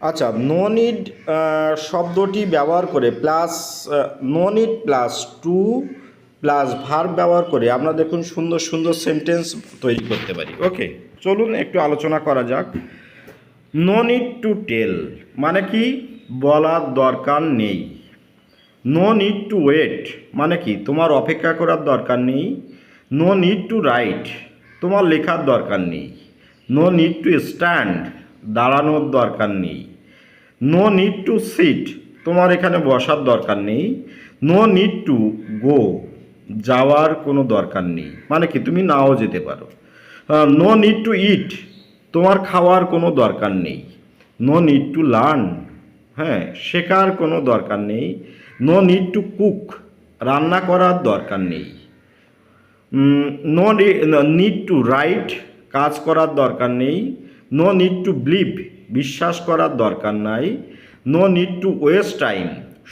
আচ্ছা নো শব্দটি ব্যবহার করে plus no plus to plus verb ব্যবহার করে আমরা দেখুন সুন্দর সুন্দর সেন্টেন্স তৈরি করতে পারি। ওকে চলুন একটু আলোচনা করা যাক। নো নিড টু টেল মানে কি? বলার দরকার নেই। নো নিড টু ওয়েট মানে কি? তোমার অপেক্ষা করার দরকার নেই। নো নিড টু রাইট তোমার লেখার দরকার নেই। নো নিড টু স্ট্যান্ড দাঁড়ানোর দরকার নেই। নো নিড টু সিট তোমার এখানে বসার দরকার নেই। নো নিড টু গো যাওয়ার কোনো দরকার নেই। মানে কি? তুমি নাও যেতে পারো। নো নিড টু ইট তোমার খাওয়ার কোনো দরকার নেই। নো নিড টু লার্ন হ্যাঁ শেখার কোনো দরকার নেই। নো নিড টু কুক রান্না করার দরকার নেই। নো নিড টু রাইট কাজ করার দরকার নেই। নো নিড টু বিলিভ বিশ্বাস করার দরকার নাই। No need to waste time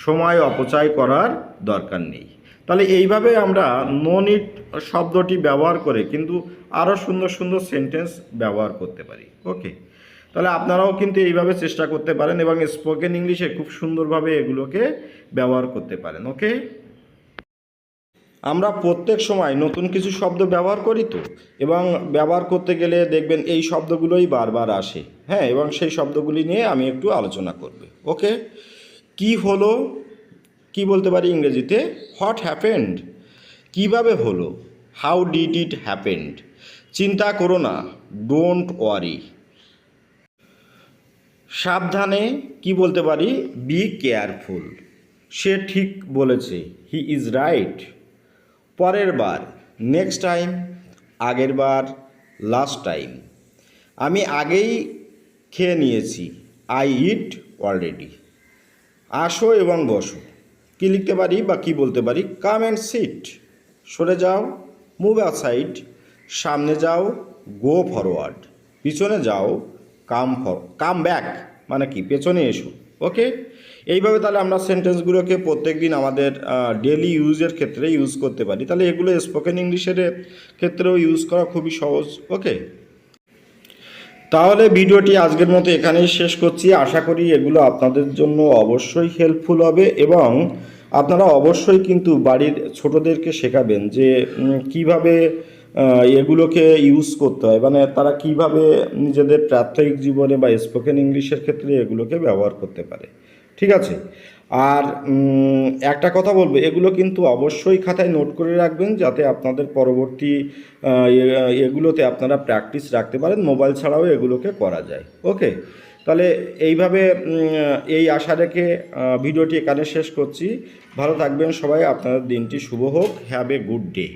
সময় অপচয় করার দরকার নেই। তাহলে এইভাবে আমরা নো নিড শব্দটি ব্যবহার করে কিন্তু আরও সুন্দর সুন্দর সেন্টেন্স ব্যবহার করতে পারি। ওকে তাহলে আপনারাও কিন্তু এইভাবে চেষ্টা করতে পারেন এবং স্পোকেন ইংলিশে খুব সুন্দরভাবে এগুলোকে ব্যবহার করতে পারেন। ওকে আমরা প্রত্যেক সময় নতুন কিছু শব্দ ব্যবহার করি তো? এবং ব্যবহার করতে গেলে দেখবেন এই শব্দগুলোই বারবার আসে। হ্যাঁ এবং সেই শব্দগুলি নিয়ে আমি একটু আলোচনা করব। ওকে কি হলো? কি বলতে পারি ইংরেজিতে? হোয়াট হ্যাপেন্ড কীভাবে হলো? হাউ ডিড ইট হ্যাপেন্ড চিন্তা করো না ডোন্ট ওয়ারি সাবধানে কি বলতে পারি? বি কেয়ারফুল সে ঠিক বলেছে। হি ইজ রাইট পরের বার নেক্সট টাইম আগের বার লাস্ট টাইম আমি আগেই খেয়ে নিয়েছি আই ইট অলরেডি আসো এবং বসো। কী লিখতে পারি বা কি বলতে পারি? কাম অ্যান্ড সিট সরে যাও মুভ সাইড সামনে যাও গো ফরওয়ার্ড পিছনে যাও কাম ফর কাম ব্যাক মানে কি, পেছনে এসো। ওকে এইভাবে তাহলে আমরা সেন্টেন্সগুলোকে প্রত্যেক দিন আমাদের ডেলি ইউজের ক্ষেত্রে ইউজ করতে পারি। তাহলে এগুলো স্পোকেন ইংলিশের ক্ষেত্রেও ইউজ করা খুবই সহজ। ওকে তাহলে ভিডিওটি আজকের মতো এখানেই শেষ করছি। আশা করি এগুলো আপনাদের জন্য অবশ্যই হেল্পফুল হবে এবং আপনারা অবশ্যই কিন্তু বাড়ির ছোটদেরকে শেখাবেন যে কীভাবে এগুলোকে ইউজ করতে হয়। মানে তারা কীভাবে নিজেদের প্রাত্যহিক জীবনে বা স্পোকেন ইংলিশের ক্ষেত্রে এগুলোকে ব্যবহার করতে পারে। ঠিক আছে? আর একটা কথা বলব, এগুলো কিন্তু অবশ্যই খাতায় নোট করে রাখবেন যাতে আপনাদের পরবর্তী এগুলোতে আপনারা প্র্যাকটিস রাখতে পারেন। মোবাইল ছাড়াও এগুলোকে করা যায়। ওকে তাহলে এইভাবে এই আশা রেখে ভিডিওটি এখানে শেষ করছি। ভালো থাকবেন সবাই। আপনাদের দিনটি শুভ হোক। Have a good day